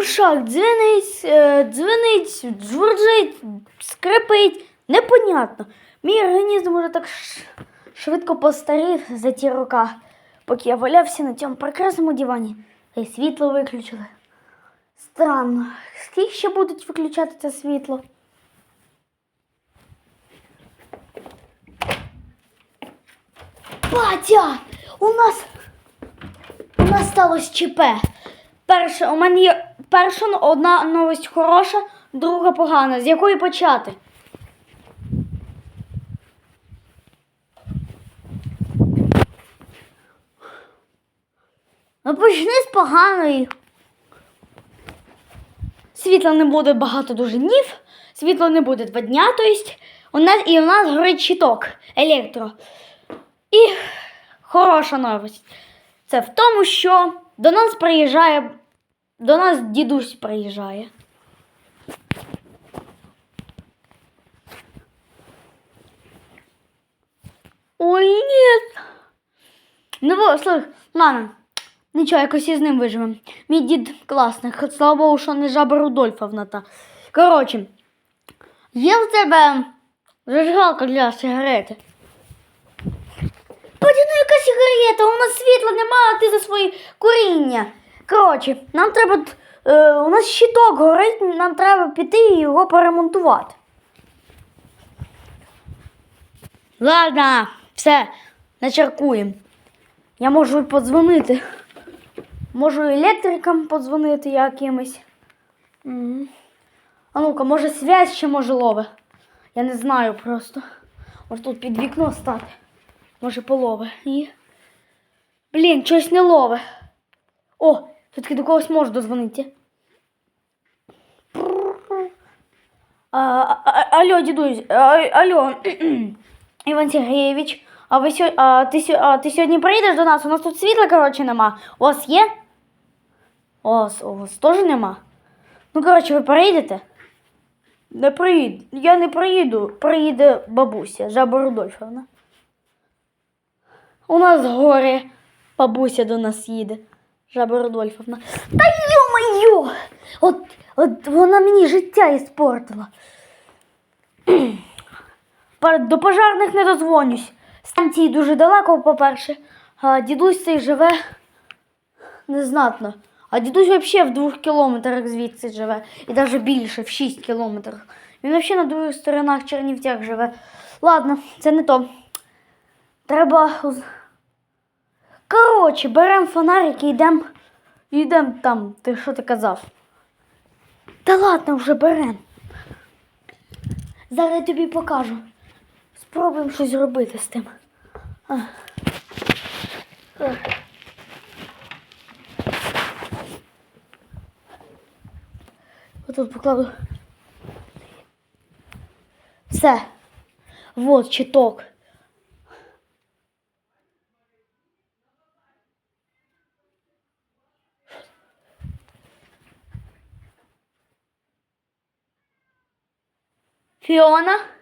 Ушах дзвенить, е, джурджить, скрипить. Непонятно. Мій організм уже так швидко постарів за ті роки, поки я валявся на цьому прекрасному дивані. Й світло виключили. Странно. Скільки ще будуть виключати це світло? Батя! У нас у нас сталося ЧП. Перше, у мене є перша одна новость хороша, друга погана. З якої почати? Ну почни з поганої. Світла не буде багато дуже днів, світла не буде два дня, тобто у нас і у нас горить щиток електро. І хороша новость. Це в тому, що до нас приїжджає, до нас дідусь приїжджає. Ой, ні. Ну, слухай, ладно. Нічого, якось із ним виживемо. Мій дід класний, хоч слава Богу, що не жаба Рудольфовна та. Коротше, є в тебе зажигалка для сигарети. Батя, ну яка сигарета? У нас світла немає, а ти за свої куріння. Коротше, нам треба. Е, у нас щиток горить, нам треба піти і його поремонтувати. Ладно, все, начаркуємо. Я можу подзвонити. Можу електрикам подзвонити якимось. Мгм. А ну-ка, може связь ще може лове. Я не знаю просто. Може тут під вікно стати. Може полове. І. Блін, щось не лове. О, все-таки до когось можу дозвонити. А, а, алло, дідусь, а, алло, Іван Сергійович, а, ви сьо, а, ти, а ти сьогодні приїдеш до нас? У нас тут світла, коротше, нема. У вас є? У вас, у вас теж нема? Ну, коротше, ви приїдете? Не приїду. Я не приїду. Приїде бабуся, жаба Рудольфовна. У нас горе. Бабуся до нас їде. Жаба Рудольфовна. Та йо-моє! От, от вона мені життя іспортила. До пожарних не дозвонюсь. Станції дуже далеко, по-перше. А дідусь цей живе незнатно. А дідусь взагалі в двох кілометрах звідси живе. І навіть більше, в шість кілометрах. Він взагалі на других сторонах Чернівцях живе. Ладно, це не то. Треба. Коротше, беремо фонарик і йдемо. Йдемо там. Ти що ти казав? Та ладно, вже беремо. Зараз я тобі покажу. Спробуємо щось зробити з тим. А. Ех. Отут покладу. Все. Вот читок. Fiona.